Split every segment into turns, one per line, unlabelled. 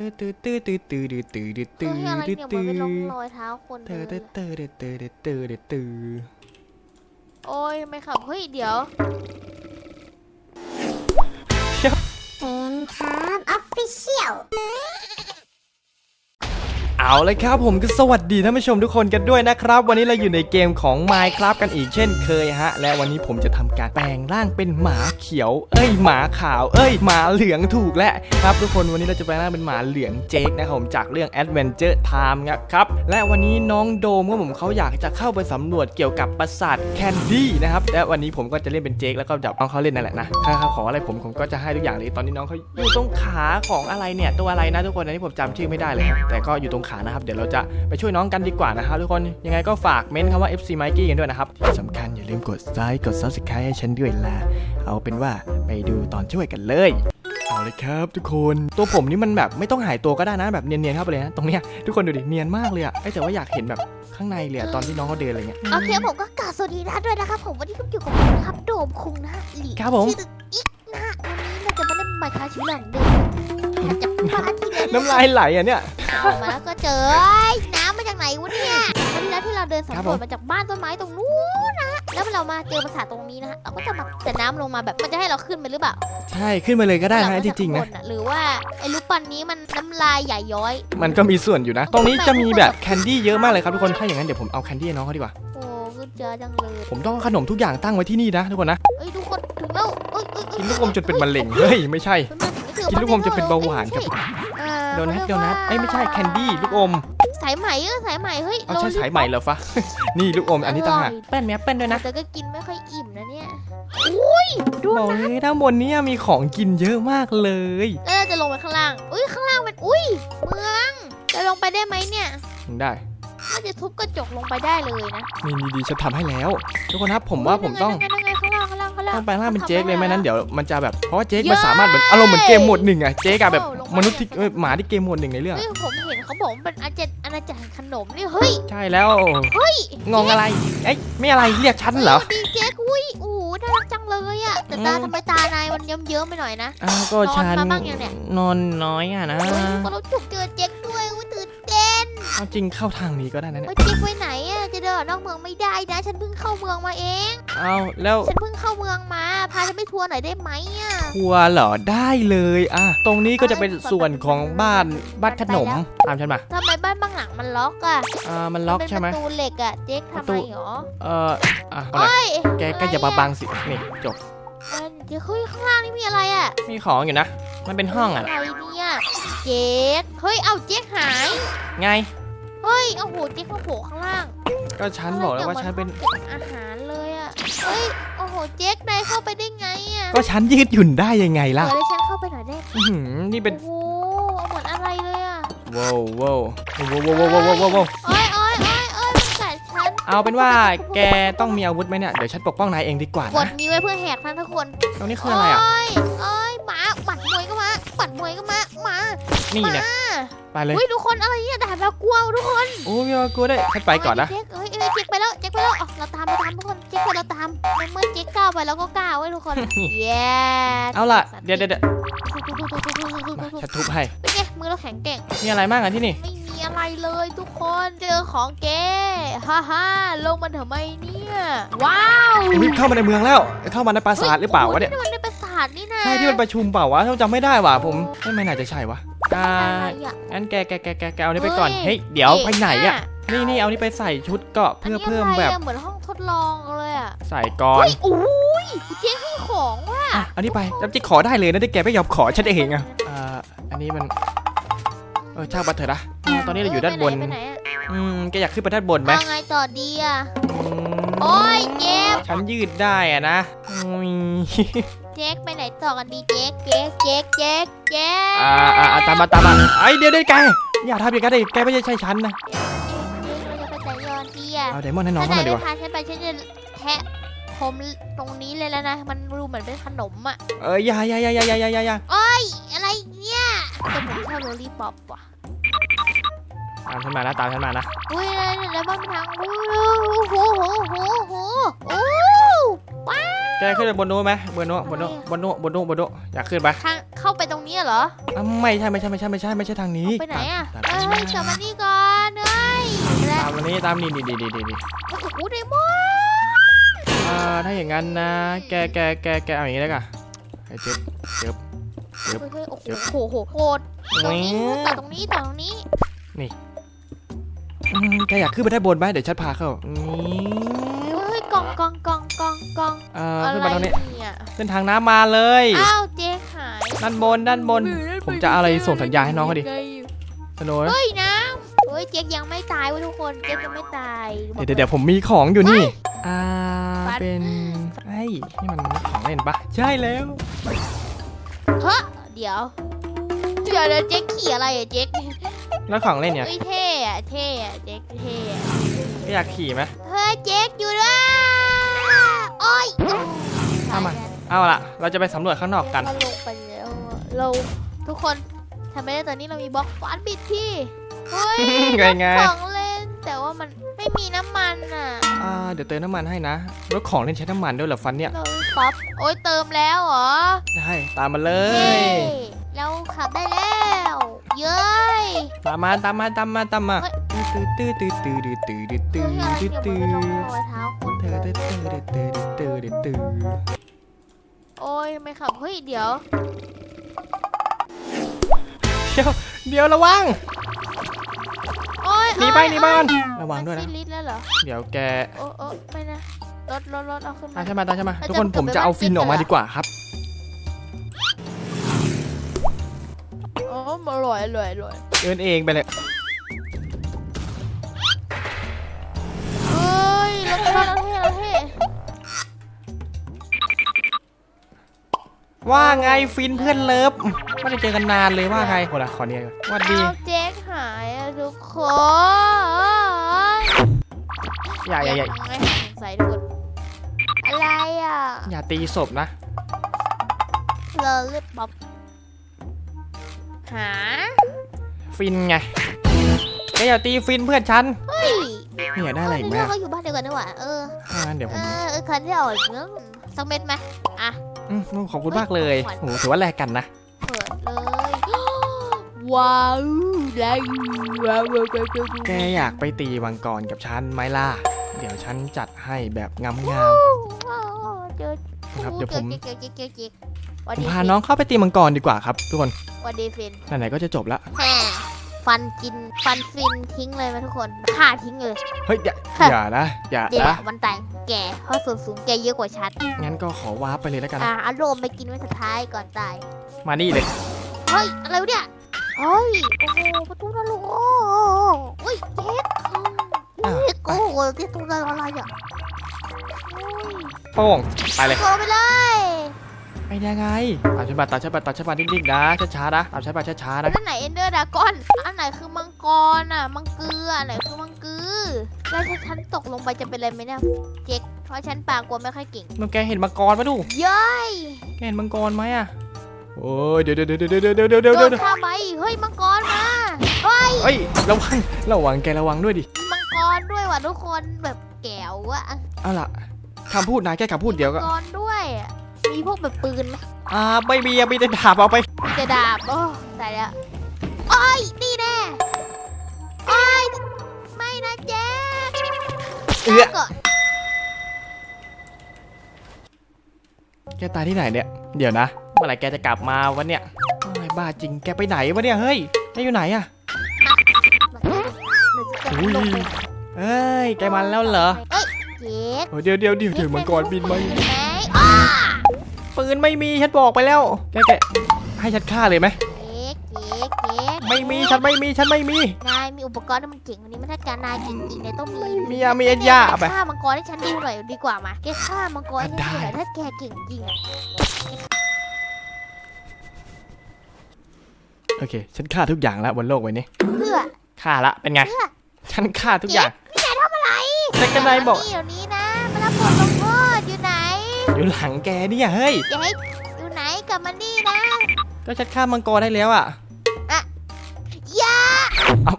ตื้อตื้อตื้อตื้อตื้อตื้อตื้อตื้อ
เฮ้ยอะไร
ตื้อ
เนี่ยมัน
ตื้อ
เป็นรองรอยเท้าคน
ตื้
เดิ
อนตื้อตื้อตื้อตื้อตื้อตื้อตื้อ
โอ้ยไม่ขับเฮ้ยเดี๋ยว
เป็นครับออฟฟิเชียล
เอาเลยครับผมก็สวัสดีท่านผู้ชมทุกคนกันด้วยนะครับ วันนี้เราอยู่ในเกมของ Minecraft กันอีกเช่นเคยฮะ และวันนี้ผมจะทำการแปลงร่างเป็นหมาเขียว เอ้ยหมาขาว เอ้ยหมาเหลืองถูกแล้วครับทุกคนวันนี้เราจะแปลงร่างเป็นหมาเหลืองเจคนะครับผมจากเรื่อง Adventure Time นะครับและวันนี้น้องโดมก็ผมเขาอยากจะเข้าไปสำรวจเกี่ยวกับปราสาทแคนดี้นะครับและวันนี้ผมก็จะเล่นเป็นเจคแล้วก็จับน้องเขาเล่นนั่นแหละนะถ้าเขาขออะไรผมผมก็จะให้ทุกอย่างเลยตอนนี้น้องเขาอยู่ตรงขาของอะไรเนี่ยตัวอะไรนะทุกคนอันนี้ผมจำชื่อไม่ได้เลย แต่ก็อยู่ตรงขานะครับ เดี๋ยวเราจะไปช่วยน้องกันดีกว่านะครับทุกคนยังไงก็ฝากเม้นคำว่า FC Mikey กันด้วยนะครับที่สำคัญอย่าลืมกดไลค์กด Subscribe ให้ฉันด้วยล่ะเอาเป็นว่าไปดูตอนช่วยกันเลยเอาเลยครับทุกคนตัวผมนี่มันแบบไม่ต้องหายตัวก็ได้นะแบบเนียนๆเข้าไปเลยนะตรงเนี้ยทุกคนดูดิเนียนมากเลยอะเอ้ยแต่ว่าอยากเห็นแบบข้างในเลยอะตอนที่น้องเขาเดินอะไรเงี้ย
โอเคผมก็กราบสวัสดีนะด้วยนะครับผมวันนี้ก็อยู่กับผมนะครับโดมคุงนะฮะหลี
ครับผม
ชื่ออีกนะฮะวันนี้เราจะมาเล่นไมค์คาชีวิตหลังเดิม จากบ้านที่เล่น
น้ำลายไหลอะเนี่ย
ออกมาแล้วก็เจอเอ้ยน้ำมาจากไหนวะเนี่ยครั้งที่แล้วที่เราเดิน
ครับ
สำร
ผ
วจ
ม
มาจากบ้านต้นไม้ตรงนู้นนะฮะแล้วเรามาเจอปราสาทตรงนี้นะฮะเราก็จะมาแต่น้ำลงมาแบบมันจะให้เราขึ้นไปหรือเปล่า
ใช่ขึ้นมาเลยก็ได้
เรา
นะ
มา
จ
จาก
ริงๆนะ
ข้าบอหรือว่าไอ้ลูกปันนี้มันน้ำลายใหญ่ย้อย
มันก็มีส่วนอยู่นะ ตรงนี้จะมีแบบแคนดี้เยอะมากเลยครับทุกคน ถ้าอย่างนั้นเดี๋ยวผมเอาแคนดี้ให้น้องเขาดีกว่า
โอ้ขึ้นเจอจังเลย
ผมต้องเอาขนมทุกอย่างตั้งไว้ที่นี่นะทุกคนนะ
เอ้ยทุกคนถึงแล้วเอ้ยเอ้ยเอ้ย
กินลูกอมจนเป็นมะเร็ง เฮ้ยไม่ใช่
มันมาถึงไม่ถึง
กินลูกอมจะเป็นเบาหวานครับ
เอ่อ
โดนัท
ขา
โด
รียก
นัท
ว่า
เอ้ยไม่ใช่แคนดี้ลูกอม
สายไหมเออสายไหมเฮ้ย
เอาใช่สายใหม่เหรอฟะ นี่ลูกอมอันนี้ต่างหาก
อร่อย
แป้นแมแป้นด้วยนะ
แต่ก็กินไม่ค่อยอิ่มนะเนี่ยอุ้ยดู
บอก
นะ
เลยด้านบนเนี้มีของกินเยอะมากเลย
แล้วเราจะลงไปข้างล่างอุ้ยข้างล่างเป็นอุ้ยเมืองจะลงไปได้ไหมเนี่ย
ได้
น่าจะทุบกระจกลงไปได้เลยนะ
นี่ดีดีๆฉันทำให้แล้ว ทุกคนครับผมว่าผมต้อง
นั่น ล่างข้างล่างข้างล่าง
ต้องแปลงร่างเป็นเจ๊กเลยไม่นั้น
ทำด้
เดี๋ยวมันจะแบบเพราะว่าเจ๊ก
เย้
มันสามารถเหมือนอารมณ์เหมือนเกมโหมดหนึ่งอะเจ๊กอะแบบ
เออลงไป
มนุษย์ที่เอ้ยหมาที่เกมโหมดหนึ่งในเรื่อง
เฮ้ยผมเห็นเขาบอกว่าเป็นอาเจนอาณาจักรแห่งขนมนี่เฮ้ย
ใช่แล้ว
เฮ้ย
งงอะไรเอ้ยไม่อะไรเรียกฉันเหรอ
ดีเจ๊กอุ้ยโอ้โหน่ารักจังเลยอะแต่ตา
อืม
ทำไมตานายมันเยิ้มๆไปหน่อยนะ
อ้าวก็ฉัน
นอนมาบ้างยังเนี่ย
นอนน้อยอะนะ
เฮ้ยก็เราจุกเจอเจ๊กด้วยอุ้ยตื่นเต้น
เอาจริงเข้าทางนี้ก็ได้นะเนี่ย
เฮ้ยเจ๊กไปไหนอะจะเดินออกนอกเมืองไม่ได้นะ ฉันเพิ่งเข้าเมืองมาเอง
เอาแล้ว
ฉันเพิ่งเข้าเมืองมา พาฉันไปทัวร์หน่อยได้ไหมอะ
ทัวร์เหรอได้เลยอะตรงนี้ก็จะเป็นส่วนของบ้านบ้านขนมตามฉันมา
ทำไมบ้านบางหลังมันล็อกอะ
อ่ามันล็อก
เป็น
ใช่ไหม
ประตูเหล็กอะเจ๊ก
ประ
ทำ
ตู
ไมหรอ
เอ่ออะอะไร
เฮ้ย
แกก็อย่ามาบังสินี่จบ
เอ้ยเดี๋ยวเฮ้ยข้างล่างนี่มีอะไรอะ
มีของอยู่นะ มันเป็นห้องอะ
อะไรเนี่ยเจ๊กเฮ้ยเอาเจ๊กหาย
ไง
เฮ้ย เอาโหเจ๊กมาโผล่ข้างล่าง
ก็ฉันบอกแล้วว่าฉันเป็น
อาหารเลยอะเฮ้ย โอ้โห เจ๊กนายเข้าไปได้ไงอะ
ก็ฉันยืดหยุ่นได้ยังไงล่ะ
เดี๋ยวฉันเข้าไปหน่อยได้ห
นี่เป็น
โอ้เอาหมดอะไรเลยอะ
ว้าวว้าวว้าวว้าวว้าวว้าวว้าว
โอ้ยโอ้ยโอ้ยโอ้ยมันกัฉัน
เอาเป็นว่าแกต้องมีอาวุธไหมเนี่ย เดี๋ยวฉันปกป้องนายเองดีกว่าก
ด
นะ
นี้ไว้เพื่อแหกทั้งทุกคน
ตรงนี้คืออะไรอะ
โอ้ยโอ้ยหมาหมัดมวยก็มา ดมวยก็มาหมา
นี่
ห
เนี่ย
มา
ไปเลย
เฮ้ยทุกคนอะไรเนี่ยด่าแบบกลัวทุกคน
โอ้ยไม่กลัวได้ฉันไปก่อนนะ
เจ๊กเอ้ยเอ้ยเจ๊กไปแล้วเจ๊กไปแล้วอ๋อเราตามเราตามทุกคนเจ๊กไปเราตามในเมื่อเจ๊กก้าวไปแล้วก็ก้าวไว้ยทุกคนเย้
เอาล่ะเดี๋ยวเดี๋ยวเดี๋ยวมาฉันทุบให้
เป็นไงมือเราแข็งแกร่ง
มีอะไรบ้างอะที่นี่
ไม่มีอะไรเลยทุกคนเจอของแกฮ่าฮ่าลงมาทำไมเนี่ยว้าว
อุ๊ยเข้ามาในเมืองแล้วเข้ามาในปราสาทหรือเปล่าวะเนี่ย
โอ้โมันในปราสาทนี่นะ
ใช่ที่มันประชุมเปล่าวะถ้าจำไม่ได้ว่ะผมไม่ไม่น่าจะใช่วะอ่า
อะไรอะ
งั้นแกแกแกแกแกเอานี่ไปก่อน
เฮ้ย
เฮ้ยเดี๋ยวไปไหนอะ
เก๋
นี่นี่เอานี่ไปใส่ชุดเกราะเพื่อเพิ่มแบบ
นนี้ะไรอะเหมือนห้องทดลองเลยอะ
ใส่ก่อน
เฮ้ยโอ้ยเจ๊ให้ของว่ะ
อะเอานี่ไปจำจิขอได้เลยนะที่แกไม่ยอมขอฉันเองอะอ่าอันนี้มันเออช่างบันเถอะนะอ่าตอนนี้เราอยู่ด้านบน
ไปไหนอะ
อืมแกอยากขึ้นไปด้านบนไหม
เอาไงต่อดีอะ
อืม
โอ้ยเจ๊ก
ฉันยืดได้อะนะอุ้ย
เจ๊กไปไหนต่อกันดีเจ๊กเจ๊กเจ๊กเจ๊กเจ๊ก
อ่าอ่าอ่าตามมาตามมาไอยเดี๋ยวเดี๋ยวแกอย่าทำอย่างนั้นดิแกไม่ใช่ใช่ฉันนะ
เจ๊กเราจะไปไหนยอนดีอะ
เอาไดมอนด์ให้น้อง
ถ้า
เขาห
นา
น่อยยดีกว่า
ไม่พาฉันไปฉันจะแทะผมตรงนี้เลยแล้วนะ มันดูเหมือนเป็นขนมอะ
เอ้ยอย่าอย่าอย่าอย่าอย่าอย่าอย่า
โอ้ยอะไรเนี่ยแต่ผมชอบโรลลี่ป๊อปว่ะ
ตามฉันมานะตามฉันมานะ
อุ้ยแล้วมันทางโอ้โหโหโหโหโอ้
แกขึ้นไปบนนู้นไหมบนนู้นบนนู้นบนนู้นบนนู้นบนนู้นอยากขึ้นไหม
ทางเข้าไปตรงนี้เหรอ
อะไม่ใช่ไม่ใช่ไม่ใช่ไม่ใช่ไม่ใช่ทางนี้
ไปไหนอะ
ตาม
เฮ้ย
ตาม
เฮ้ยกลับมานี่ก่อนเฮ้ยและ
ตามวันนี้ตามนี่นี่นี่นี่นี่นี่
โอ้โหไดมอน
อ่าถ้าอย่างนั้นนะ แกแกแกแกเอาอย่างนี้แล้วกันไอ้เจ็บเจ็บ
เฮ้ยเฮ้ยโอ้โหโหโหโหดตรงนี้ต่อตรงนี้ต่อตรงนี้
อืมแกอยากขึ้นไปได้บนไหมเดี๋ยวฉันพาเข้านี่
เฮ้ยกองกองกองกองกอง
อ่า
อะ
ขึ้น
ไร
มาตรงนี้
เนี่ย
เส้นทางน้ำมาเลย
อ้าวเจ๊หาย
ด้านบนด้านบนผมจะอะไรส่งสัญญาณให้น้องเขาดิ สโนว์นะ
เฮ้ยน้ำเฮ้ยเจ๊ยังไม่ตายเว้ยทุกคนเจ๊ยังไม่ตาย
เดี๋ยวเดี๋ยวเดี๋ยวผมมีของอยู่นี่ อ่า
ฟัด
เป็นไอ้ยนี่มันของเล่นปะใช่แล้ว
เฮ้ยเดี๋ยว เดี๋ยวเดี๋ยวเจ๊ขี่อะไรอะเจ๊
แล้วของเล่นเนี่ย
เฮ้ยเท่อะเท่อะเจ๊เท่อะ
ก็อยากขี่ไหม
เฮ้ยเจ๊อยู่ด้วยโอ้ย
เอามาเอาล่ะเราจะไปสำรวจข้างนอกกัน
เราลงไปแล้วอะเราทุกคนทำไม่ได้ตอนนี้เรามีบล็อกฟันบิดที่เฮ้ย
ไงไง
ของเล่นแต่ว่ามันไม่มีน้ำมันอะ
อ่าเดี๋ยวเติมน้ำมันให้นะรถของเล่นใช้น้ำมันด้วยเหรอฟันเนี่ย
เราป๊อปโอ้ยเติมแล้วเหรอ
ได้ตามมาเล
เฮ้
ย
เรา ขับได้แล้ว เย้ย
ตามมาตามมาตามมาตามมา
เฮ้ย
ตื้อตื้อตื้อตื้อตื้อตื้อตื้อ
เฮ้ย
ตื้อ
เดี๋ยว
ตื้
มัน
อ
ก็ต้องรอยเท้าคน
ตื้อตื้อตื้อตื้อตื้อตื้อตื้อ
โอ้ยไม่ขับเฮ้ยเดี๋ยว
เดี๋ยวเดี๋ยวระวัง
โอ้ย
หนีไปหนีไปก่อน
โอ้
ระวังด้วย
มั
นะ
สิ้ลิตรแล้วเหรอ
เดี๋ยวแก
โอ้โอ้ไม่นะรถรถรถเอาขึ้น
ตาม
มา
ใช่มาตามใช่มา
เรา
ทุกคน
จะ
ผมจะเอาฟินออกมาดีกว่าครับ
โอ้มาลอ ยลอยลอย
เดินเองไปเลย
เฮ้ยรถรถรถเท่รถเท่
ว่าไงฟินเพื่อนเลิฟไม่ได้เจอกันนานเลยว่าไงโหละขอเนี่ยก่อนสวัสดี
เอาเจ๊กหายอะทุกคน
อย่าอย่าอย่า
ไม่หายสงสัยทุกคนอะไรอะ
อย่าตีศพนะ
เลอเลือดป๊อป หา
ฟินไงแกอย่าตีฟินเพื่อนฉัน
เฮ้ย
นี่อยากได้อะไรอีกไหม
เออ
อะ
เขาอยู่บ้านเดียวกันนี่หว่าเออ
ถ้างั้นเดี๋ยวผ
เอ
ม
อเออคันที่ออกเนื้อสักเม็ดไหมอะ
อืมขอบคุณมากเลยโอ้โหถือว่าแลกกันนะ
เปิดเลย ว้าวได้ว้าวว้าวว้าวว้าว
แกอยากไปตีมังกรกับฉันไหมล่ะ เดี๋ยวฉันจัดให้แบบงาม
ว้าวเจอ
ๆนะครับเดี๋ยวผม
เจอเจอเจอเจอ วัน
ผม
ดี
พาน้องเข้าไปตีมังกรดีกว่าครับทุกคน
วันดีฟิน
ไหนๆก็จะจบแล้ว
แหมฟันกินฟันฟินทิ้งเลยไหมทุกคนฆ่าทิ้งเลย
เฮ้ยอย่าอย่านะอย่า
เดี๋ยว
นะ
วันแต่งแกเพราะส่วนสูงแกเยอะกว่าฉัน
งั้นก็ขอวาร์ปไปเลยแล้วกัน
อะ
นะ
อารมณ์ไปกินไว้สุดท้ายก่อนตาย
มานี่เลย
เฮ้ย อะไรวะเนี่ย เฮ้ย โอ้โหประตูนรกโอ้โหเฮ้ยเจ๊ก
อะ
เจ๊กโอ้โหประตูนรกอะไรอะโอ้ย
โป้งไปเลย
โทรไปเลย
ไปยังไงตามฉันมาตามฉันมาตามฉันมานิ่งๆนะช้าๆนะตามฉันมาช้าๆนะ
อันไหนเอนเดอร์ดากอนอันไหนคือมังกรอะมังเกลืออันไหนคือมังกือแล้วถ้าฉันตกลงไปจะเป็นอะไรไหมเนี่ยเจ๊กเพราะฉันปากกลัวไม่ค่อยเก่ง
มึงแกเห็นมังกรปะดู
เย้ย
แกเห็นมังกรไหมอะโอ้ยเดี๋ยวเดี๋ยวเดี๋ยวเดี๋ยวเดี๋ยวเดี๋ยวเดี๋ยว
โด
เดี๋ยวน
ข้ามไปเฮ้ยมังกรมาเฮ้ย
เฮ้ยระวังระวังแกระวังด้วยดิ
มีมังกรด้วยว่ะทุกคนแบบแก้วอะ
เอาล่ะคำพูดนายแค่คำพูดเดียวก็
มีมังกรด้วยอะ มีพวกแบบปืนไหม
อ่าไม่มีอะมีแต่ดาบเอาไป
มีแต่ดาบโอ้ตายแล้วโอ้ยนี่แน่โอ้ยไม่นะเจ๊
เอื้อ
ก่อน
แกตายที่ไหนเนี่ย เดี๋ยวนะ เมื่อไหร่แกจะกลับมาวันเนี่ยโอ้ยบ้าจริงแกไปไหนวะเนี่ยเฮ้ยแกอยู่ไหนอะอุ้ยเอ้ยแกมาแล้วเหรอ
เอ้ยเจ๊ก
โอ้ยเดี๋ยวเดี๋ยวเดี๋ยวเดี๋ยวมังกรบินมา
เห็นไหมอ้า
ปืนไม่มีฉันบอกไปแล้ว แกแกให้ฉันฆ่าเลยไหม
เจ๊กเจ๊กเจ๊ก
ไม่มีฉันไม่มีฉันไม่มี
นายมีอุปกรณ์ที่มันเก่งกว่านี้ไม่ถ้าการนายจริงๆนายต้องมี
มีอะมีอันยาไป
ฆ่ามังกรให้ฉันดูหน่อยดีกว่ามาแกฆ่ามังกรให้ฉันดูหน่อย
ได้
ถ้าแกเก่งจริงอะ
โอเค ฉันฆ่าทุกอย่างแล้วบนโลกใบนี้
เพื่อ
ฆ่าละเป็นไง
เพื่อ
ฉันฆ่าทุกอย่าง
นี่นายทำอะไร
แต่ก็นายบอก
นี่เดี๋ยวนี้นะมารับบทลงโทษอยู่ไหน
อยู่หลังแกเนี่ยเฮ้ย
อย่าให้อยู่ไหนกลับมานี่นะ
ก็ฉันฆ่ามังกรได้แล้วอะ
อย่า
เอา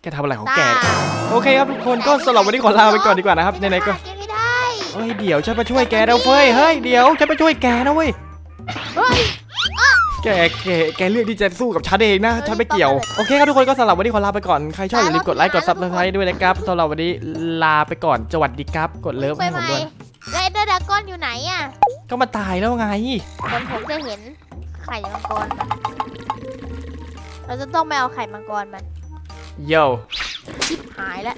แกทำอะไรของ
ตา
แกเนี่ยโอเคครับทุกคนก็สำหรับวันนี้ขอลาไปก่อนดีกว่านะครับไหนๆก็
แกไม่ได้
เฮ้ยเดี๋ยวฉันมาช่วยแกนะเฟ้ยเฮ้ยเดี๋ยวฉันมาช่วยแกนะเว้ย
เฮ้ย
แกแกแกเลือกที่จะสู้กับฉันเองนะฉันไม่เกี่ยว โอเคครับทุกคนก็สำหรับวันนี้ขอลาไปก่อน ใครชอบอย่าลืมกดไลค์กดซับสไครต์ด้วยนะครับสำหรับวันนี้ลาไปก่อนสวัสดีครับ กดเลิฟ
ไป
ให้
ไห
ผมมด้วย
แล้วเอเดอร์ดากอนอยู่ไหนอะ
ก็มาตายแล้วไง
เหมือนผมจะเห็นไข่มังกรมันเราจะต้องไปเอาไข่มังกรมัน
โย
ชิบหายแล้ว